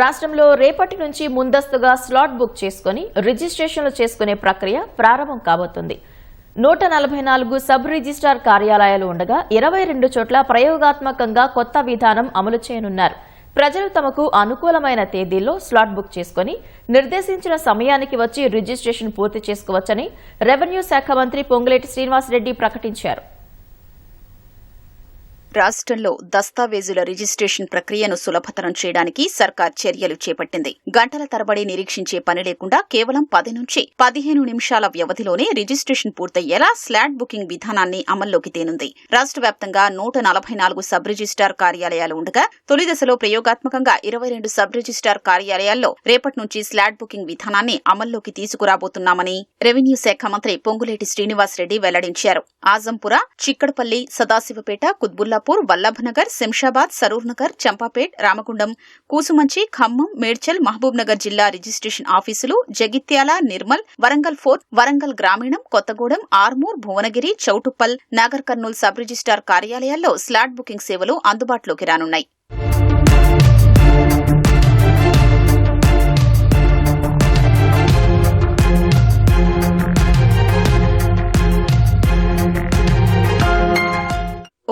రాష్ట్రంలో రేపటి నుంచి ముందస్తుగా స్లాట్ బుక్ చేసుకుని రిజిస్ట్రేషన్లు చేసుకునే ప్రక్రియ ప్రారంభం కాబోతుంది. నూట నలభై నాలుగు సబ్ రిజిస్ట్రార్ కార్యాలయాలు ఉండగా ఇరవై రెండు చోట్ల ప్రయోగాత్మకంగా కొత్త విధానం అమలు చేయనున్నారు. ప్రజలు తమకు అనుకూలమైన తేదీల్లో స్లాట్ బుక్ చేసుకుని నిర్దేశించిన సమయానికి వచ్చి రిజిస్ట్రేషన్ పూర్తి చేసుకోవచ్చని రెవెన్యూ శాఖ మంత్రి పొంగులేటి శ్రీనివాసరెడ్డి ప్రకటించారు. రాష్ట్రంలో దస్తావేజుల రిజిస్ట్రేషన్ ప్రక్రియను సులభతరం చేయడానికి సర్కార్ చర్యలు చేపట్టింది. గంటల తరబడి నిరీక్షించే పని లేకుండా కేవలం పది నుంచి పదిహేను నిమిషాల వ్యవధిలోనే రిజిస్ట్రేషన్ పూర్తయ్యేలా స్లాట్ బుకింగ్ విధానాన్ని అమల్లోకి తేనుంది. రాష్ట్ర వ్యాప్తంగా నూట నలభై నాలుగు సబ్ రిజిస్టార్ కార్యాలయాలు ఉండగా తొలి దశలో ప్రయోగాత్మకంగా ఇరవై రెండు సబ్ రిజిస్టార్ కార్యాలయాల్లో రేపటి నుంచి స్లాట్ బుకింగ్ విధానాన్ని అమల్లోకి తీసుకురాబోతున్నామని రెవెన్యూ శాఖ మంత్రి పొంగులేటి శ్రీనివాసరెడ్డి వెల్లడించారు. ఆజంపుర చిక్కడపల్లి సదాశివపేట కుత్బుల్లాపూర్ వల్లభనగర్ శంషాబాద్ సరూర్ నగర్ చంపాపేట్ రామగుండం కూసుమంచి ఖమ్మం మేడ్చల్ మహబూబ్ నగర్ జిల్లా రిజిస్ట్రేషన్ ఆఫీసులు జగిత్యాల నిర్మల్ వరంగల్ ఫోర్ట్ వరంగల్ గ్రామీణం కొత్తగూడెం ఆర్మూర్ భువనగిరి చౌటుప్పల్ నాగర్ కర్నూల్ సబ్ రిజిస్టార్ కార్యాలయాల్లో స్లాట్ బుకింగ్ సేవలు అందుబాటులోకి రానున్నాయి.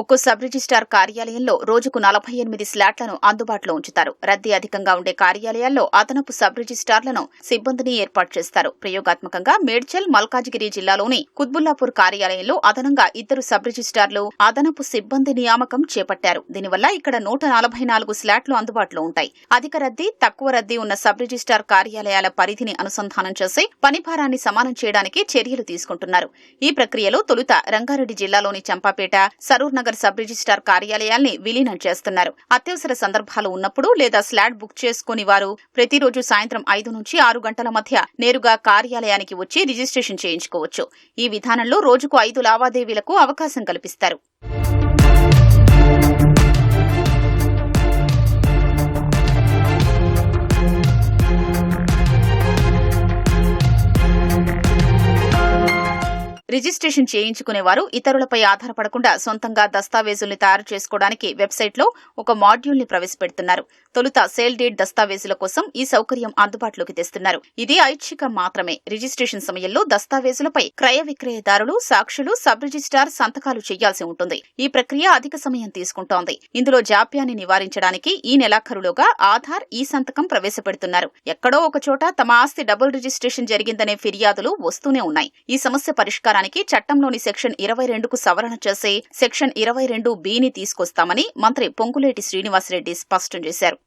ఒక్కో సబ్ రిజిస్టార్ కార్యాలయంలో రోజుకు నలభై ఎనిమిది స్లాట్లను అందుబాటులో ఉంచుతారు. రద్దీ అధికంగా ఉండే కార్యాలయాల్లో అదనపు సబ్ రిజిస్టార్లను సిబ్బందిని ఏర్పాటు చేస్తారు. ప్రయోగాత్మకంగా మేడ్చల్ మల్కాజిగిరి జిల్లాలోని కుత్బుల్లాపూర్ కార్యాలయంలో అదనంగా ఇద్దరు సబ్ రిజిస్టార్లు అదనపు సిబ్బంది నియామకం చేపట్టారు. దీనివల్ల ఇక్కడ నూట నలభై నాలుగు స్లాట్లు అందుబాటులో ఉంటాయి. అధిక రద్దీ తక్కువ రద్దీ ఉన్న సబ్ రిజిస్టార్ కార్యాలయాల పరిధిని అనుసంధానం చేసి పనిభారాన్ని సమానం చేయడానికి చర్యలు తీసుకుంటున్నారు. ఈ ప్రక్రియలో తొలుత రంగారెడ్డి జిల్లాలోని చంపాపేట సరూర్ నగర్ సబ్ రిజిస్టార్ కార్యాలయాల్ని విలీనం చేస్తున్నారు. అత్యవసర సందర్భాలు ఉన్నప్పుడు లేదా స్లాట్ బుక్ చేసుకుని వారు ప్రతిరోజు సాయంత్రం ఐదు నుంచి ఆరు గంటల మధ్య నేరుగా కార్యాలయానికి వచ్చి రిజిస్ట్రేషన్ చేయించుకోవచ్చు. ఈ విధానంలో రోజుకు ఐదు లావాదేవీలకు అవకాశం కల్పిస్తారు. రిజిస్ట్రేషన్ చేయించుకునే వారు ఇతరులపై ఆధారపడకుండా సొంతంగా దస్తావేజుల్ని తయారు చేసుకోవడానికి వెబ్సైట్లో ఒక మాడ్యూల్ని ప్రవేశపెడుతున్నారు. తొలుత సేల్ డేట్ దస్తావేజుల కోసం ఈ సౌకర్యం అందుబాటులోకి తెస్తున్నారు. ఇది ఐచ్ఛికం మాత్రమే. రిజిస్ట్రేషన్ సమయంలో దస్తావేజులపై క్రయ విక్రయదారులు సాక్షులు సబ్ రిజిస్టార్ సంతకాలు చేయాల్సి ఉంటుంది. ఈ ప్రక్రియ అధిక సమయం తీసుకుంటోంది. ఇందులో జాప్యాన్ని నివారించడానికి ఈ నెలాఖరులోగా ఆధార్ ఈ సంతకం ప్రవేశపెడుతున్నారు. ఎక్కడో ఒక చోట తమ ఆస్తి డబుల్ రిజిస్ట్రేషన్ జరిగిందనే ఫిర్యాదులు వస్తూనే ఉన్నాయి. ఈ సమస్య పరిష్కారానికి చట్టంలోని సెక్షన్ ఇరవై రెండుకు సవరణ చేసి సెక్షన్ ఇరవై రెండు బిని తీసుకొస్తామని మంత్రి పొంగులేటి శ్రీనివాసరెడ్డి స్పష్టం చేశారు.